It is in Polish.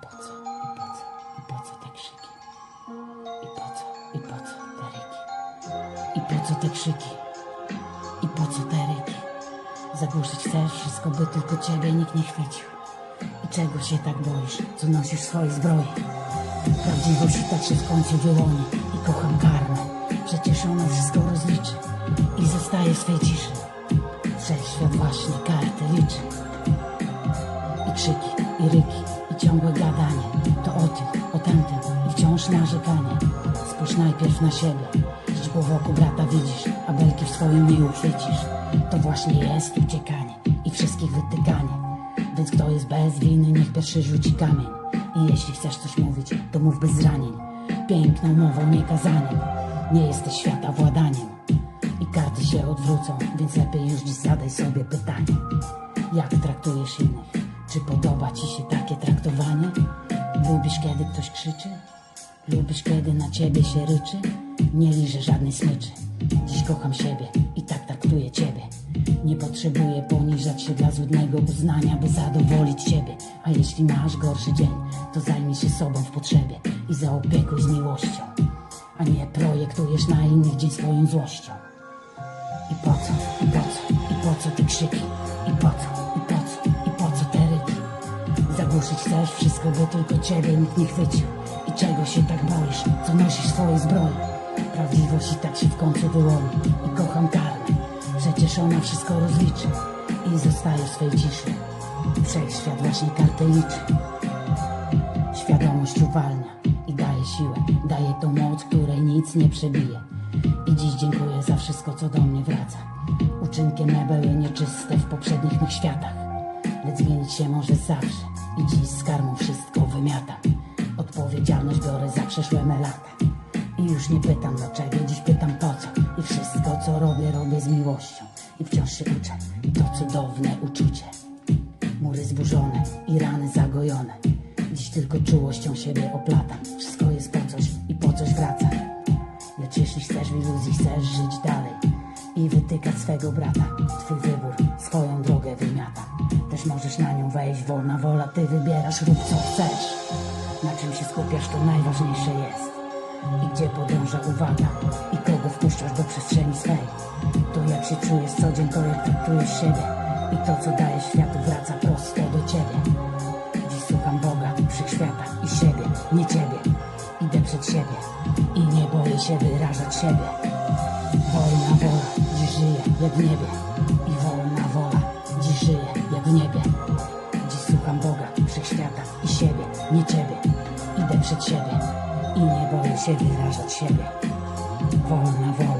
po co, i po co, i po co te krzyki? I po co, i po co te ryki? I po co te krzyki? I po co te ryki? Zagłuszyć chcesz wszystko, by tylko ciebie nikt nie chwycił. I czego się tak boisz, co nosisz w swojej zbroi? Prawdziwość i tak się w końcu wyłoni i kocham karmę. Przecież ona wszystko rozliczy i zostaje w swej ciszy. Wszechświat właśnie karty liczy. I krzyki, i ryki, i ciągłe gadanie narzekanie Spójrz najpierw na siebie Źdźbło wokół brata widzisz, a belki w swoim nie uchwycisz To właśnie jest uciekanie i wszystkich wytykanie Więc kto jest bez winy, niech pierwszy rzuci kamień I jeśli chcesz coś mówić, to mów bez zranień Piękną mową, nie kazaniem Nie jesteś świata władaniem i karty się odwrócą, więc lepiej już dziś zadaj sobie pytanie. Jak traktujesz innych? Czy podoba ci się takie traktowanie? Lubisz kiedy ktoś krzyczy? Lubisz kiedy na ciebie się ryczy? Nie liżę żadnej smyczy. Dziś kocham siebie i tak traktuję ciebie. Nie potrzebuję poniżać się dla złudnego uznania, by zadowolić ciebie. A jeśli masz gorszy dzień, to zajmij się sobą w potrzebie i zaopiekuj z miłością. A nie projektujesz na innych dzień swoją złością. I po co, i po co, i po co te krzyki? I po co, i po co, i po co te ryki? Zagłuszyć chcesz wszystko, by tylko ciebie nikt nie chwycił. Czego się tak boisz, co nosisz w swojej zbroi? Prawdziwość i tak się w końcu wyłoni. I kocham karmę, przecież ona wszystko rozliczy. I zostaje w swej ciszy. Wszechświat właśnie kartę liczy. Świadomość uwalnia i daje siłę, daje tą moc, której nic nie przebije. I dziś dziękuję za wszystko, co do mnie wraca. Uczynki me były nieczyste w poprzednich mych światach, lecz zmienić się może zawsze. Biorę za przeszłe me lata. I już nie pytam dlaczego, dziś pytam po co. I wszystko, co robię, robię z miłością. I wciąż się uczę, i to cudowne uczucie. Mury zburzone i rany zagojone. Dziś tylko czułością siebie oplatam. Wszystko jest po coś i po coś wraca. Lecz jeśli chcesz w iluzji, chcesz żyć dalej i wytykać swego brata, twój wybór swoją drogę wymiata. Też możesz na nią wejść, wolna wola, ty wybierasz, rób co chcesz. Na czym się skupiasz, to najważniejsze jest. I gdzie podąża uwaga i kogo wpuszczasz do przestrzeni swej. To jak się czujesz co dzień, to jak traktujesz siebie. I to co dajesz światu wraca prosto do ciebie. Dziś słucham Boga, wszechświata i siebie, nie ciebie. Idę przed siebie i nie boję się wyrażać siebie. Wolna wola, dziś żyję jak w niebie. I wolna wola, dziś żyję jak w niebie. Dziś słucham Boga, wszechświata i siebie, nie ciebie. Przed siebie i nie boję się wyrażać siebie. Wolna wola.